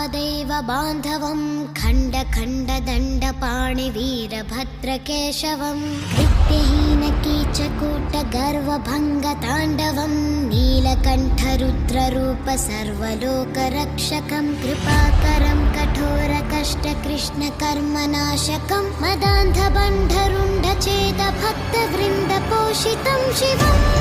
तावदेव बान्धवं खण्डखण्डदण्डपाणिवीरभद्रकेशवं नित्यहीनकीचकूटगर्वभङ्गताण्डवं नीलकण्ठरुद्ररूप सर्वलोकरक्षकं कृपाकरं कठोरकष्टकृष्णकर्मनाशकं मदान्धबन्धरुण्डचेदभक्तवृन्दपोषितं शिवम्।